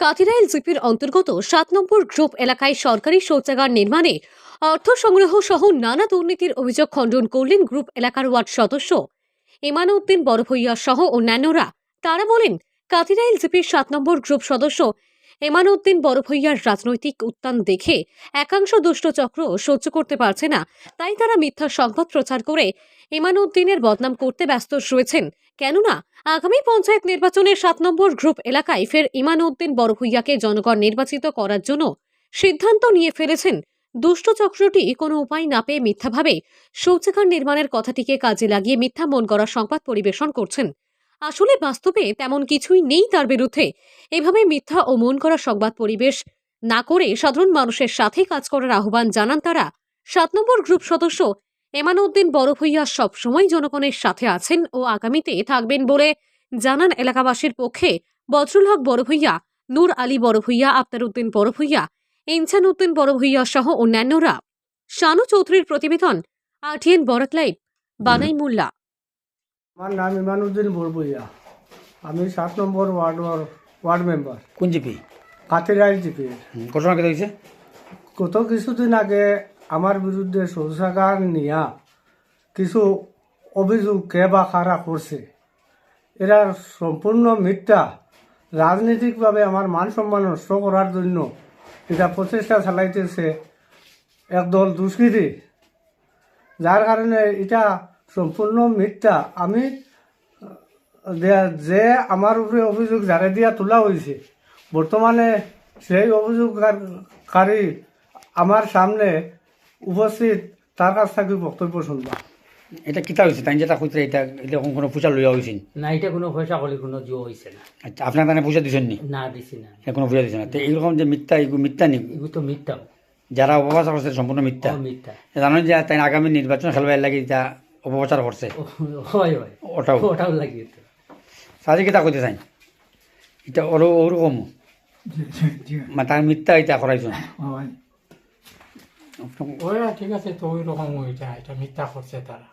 কাতিরাইল জিপির অন্তর্গত সাত নম্বর গ্রুপ এলাকায় সরকারি শৌচাগার নির্মাণে অর্থ সংগ্রহ সহ নানা দুর্নীতির অভিযোগ খণ্ডন করলেন গ্রুপ এলাকার ওয়ার্ড সদস্য। ইমানউদ্দিন বড়ভূইয়া সহ অন্যান্যরা। তারা বলেন, কাতিরাইল জিপির সাত নম্বর গ্রুপ সদস্য এমানউদ্দিন বড়ভূইয়ার রাজনৈতিক উত্থান দেখে একাংশ দুষ্ট চক্র সহ্য করতে পারছে না। তাই তারা মিথ্যা সংবাদ প্রচার করে ইমানউদ্দিনের বদনাম করতে ব্যস্ত রয়েছেন। কেননা, আগামী পঞ্চায়েত নির্বাচনের সাত নম্বর গ্রুপ এলাকায় ফের ইমানউদ্দিন বড়ভূইয়াকে জনগণ নির্বাচিত করার জন্য সিদ্ধান্ত নিয়ে ফেলেছেন। দুষ্ট চক্রটি কোনো উপায় না পেয়ে মিথ্যাভাবে শৌচাগার নির্মাণের কথাটিকে কাজে লাগিয়ে মিথ্যা মন গড়া সংবাদ পরিবেশন করছেন। আসলে বাস্তবে তেমন কিছুই নেই তার বিরুদ্ধে। এভাবে মিথ্যা ও মন করা সংবাদ পরিবেশ না করে সাধারণ মানুষের সাথে কাজ করার আহ্বান জানান তারা। সাত নম্বর গ্রুপ সদস্য এমানউদ্দিন বড়ভূইয়া সবসময় জনগণের সাথে আছেন ও আগামীতে থাকবেন বলে জানান এলাকাবাসীর পক্ষে বজরুল হক বড় বড়ভূইয়া নূর আলী বড় বড়ভূইয়া আক্তার উদ্দিন বড় বড়ভূইয়া ইনসান উদ্দিন বড় বড়ভূইয়া সহ অন্যান্যরা। শানু চৌধুরীর প্রতিবেদন, আরটিএন বরাক লাইভ বানাই মোল্লা আমার নাম ইমানুদ্দিন বরবইয়া আমি সাত নম্বর ওয়ার্ড ওয়ার্ড মেম্বার। কোন জিপি? কাতিরাইল জিপি ঘটনা কেটে হয়েছে? গত কিছুদিন আগে আমার বিরুদ্ধে শৌচাগার নিয়া কিছু অভিযোগ কে বা খারা করছে এরা সম্পূর্ণ মিথ্যা। রাজনৈতিকভাবে আমার মান সম্মান নষ্ট করার জন্য এটা প্রচেষ্টা চালাইতেছে একদল দুষ্কৃতী। যার কারণে এটা সম্পূর্ণ মিথ্যা। আমি দে- যে আমার উপরে অভিযোগ যারে দিয়া তোলা হয়েছে বর্তমানে সেই অভিযোগকারী আমার সামনে উপস্থিত তার কাছ থেকে বক্তব্য শুনবা। এটা কিতা হয়েছে তাই যেটা কইতে এটা এরকম কোনো পূজা লইয়া হয়েছিল না এটা কোনো পয়সা করলে কোনো জিও হয়েছে না। আচ্ছা আপনার তানে পূজা দিছেন নি? না দিছি না। এটা কোনো পূজা দিছে না। তো এইরকম যে মিথ্যা এগুলো মিথ্যা নি? এগুলো তো মিথ্যা যারা অপপ্রচার করছে সম্পূর্ণ মিথ্যা। ও মিথ্যা। জানেন যে তাই আগামী নির্বাচন খেলবার লাগে এটা অপপ্রচার করছে। হয় হয়। ওটাও। ওটাও লাগিয়ে তো সাজি কিতা কইতে চাই এটা ওর ওরকম। মানে তার মিথ্যা এটা করাইছেন ওরা ঠিক আছে তো ওই রকম ওইটা এটা মিথ্যা করছে তারা।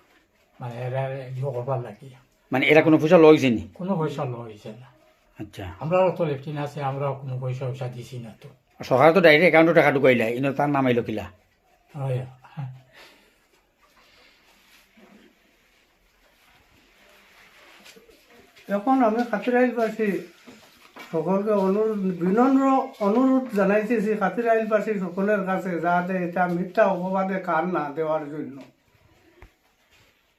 মানে এরা ইয়ে করবার লাগিয়া। মানে এরা কোনো পূজা লইছে নি? কোনো পয়সা লো হয়েছে না। আচ্ছা। আমরাও তো লেফটিন আছে আমরাও কোনো পয়সা পয়সা দিছি না তো। সরকার তো ডাইরেক্ট অ্যাকাউন্টে টাকা ঢুকাইলা ইনো তার নাম আইলো কিলা? হয়। এখন আমি খাতিরাইলবাসী সকলকে অনুরোধ বিনম্র অনুরোধ জানাইতেছি খাতিরাইলবাসী সকলের কাছে যাতে এটা মিথ্যা অপবাদে কান না দেওয়ার জন্য।